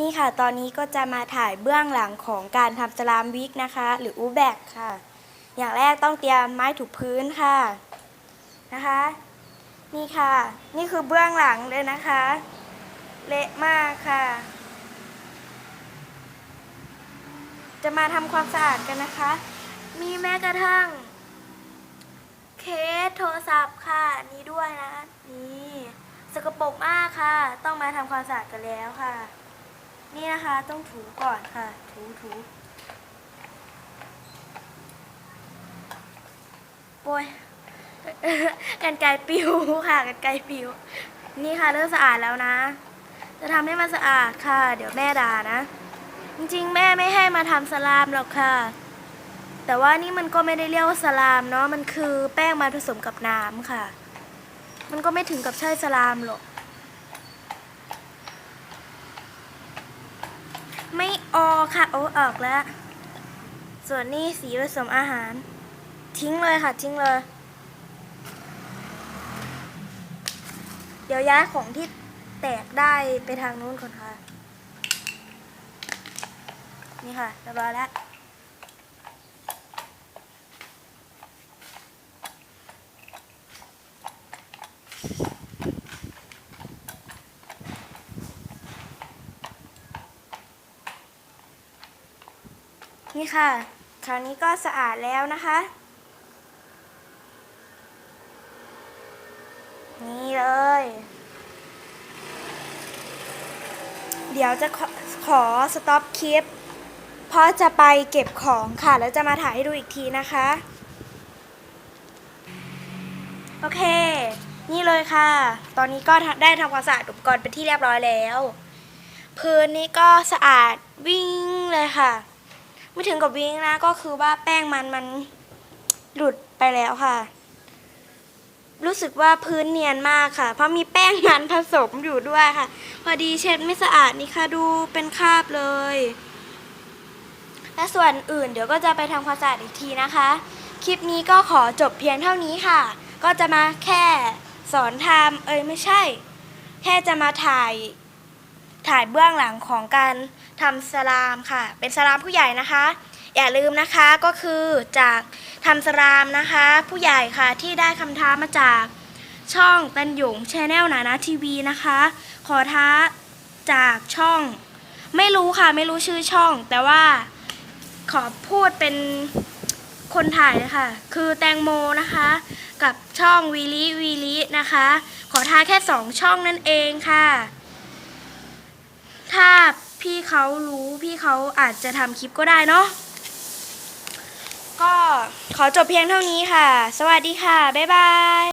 นี่ค่ะ ตอนนี้ก็จะมาถ่ายเบื้องหลังของการทำสลามวิกนะคะ หรืออูแบกค่ะ อย่างแรกต้องเตรียมไม้ถูพื้นค่ะนะคะ นี่ค่ะ นี่คือเบื้องหลังเลยนะคะ เละมากค่ะ จะมาทำความสะอาดกันนะคะ มีแม้กระทั่ง เคสโทรศัพท์ค่ะนนี้ด้วยนะ นี่สกปรกมากค่ะ ต้องมาทำความสะอาดกันแล้วค่ะ นี่นะคะต้องถูก่อนค่ะ ถูถูโอ้ยกันไกรปิวค่ะกันไกรปิว นี่ค่ะเริ่มสะอาดแล้วนะ จะทำให้มันสะอาดค่ะ เดี๋ยวแม่ด่านะ จริงๆ แม่ไม่ให้มาทำสลามหรอกค่ะ แต่ว่านี่มันก็ไม่ได้เรียกว่าสลามเนาะมันคือแป้งมาผสมกับน้ำค่ะ มันก็ไม่ถึงกับใช่สลามหรอก โอค่ะโอออกแล้ว ส่วนนี้สีผสมอาหาร ทิ้งเลยค่ะ ทิ้งเลย เดี๋ยวย้ายของที่แตกได้ไปทางนู้นก่อนค่ะ นี่ค่ะเรียบร้อยแล้ว นี่ค่ะ คราวนี้ก็สะอาดแล้วนะคะ นี่เลย เดี๋ยวจะขอขอสต็อปคลิปเพราะจะไปเก็บของค่ะ แล้วจะมาถ่ายให้ดูอีกทีนะคะ โอเค นี่เลยค่ะ ตอนนี้ก็ได้ทำความสะอาดอุปกรณ์เป็นที่เรียบร้อยแล้ว พื้นนี้ก็สะอาดวิ่งเลยค่ะ ไม่ถึงกับวิ่งนะก็คือว่าแป้งมันมันหลุดไปแล้วค่ะ รู้สึกว่าพื้นเนียนมากค่ะ เพราะมีแป้งมันผสมอยู่ด้วยค่ะ พอดีเช็ดไม่สะอาดนี่ค่ะดูเป็นคราบเลย และส่วนอื่นเดี๋ยวก็จะไปทำความสะอาดอีกทีนะคะ คลิปนี้ก็ขอจบเพียงเท่านี้ค่ะ ก็จะมาแค่สอนทำเอ้ยไม่ใช่ แค่จะมาถ่าย ถ่ายเบื้องหลังของการทำสลามค่ะ เป็นสลามผู้ใหญ่นะคะ อย่าลืมนะคะก็คือจากทำสลามนะคะ ผู้ใหญ่ค่ะที่ได้คำท้ามาจากช่องตันหยงชแนลนานะทีวีนะคะ ขอท้าจากช่อง ไม่รู้ค่ะไม่รู้ชื่อช่อง แต่ว่าขอพูดเป็นคนถ่ายเลยค่ะคือแตงโมนะคะ กับช่องวีลิวีลินะคะ ขอท้าแค่สองช่องนั่นเองค่ะ ถ้าพี่เขารู้พี่เขาอาจจะทำคลิปก็ได้เนาะก็ขอจบเพียงเท่านี้ค่ะ สวัสดีค่ะ บ๊ายบาย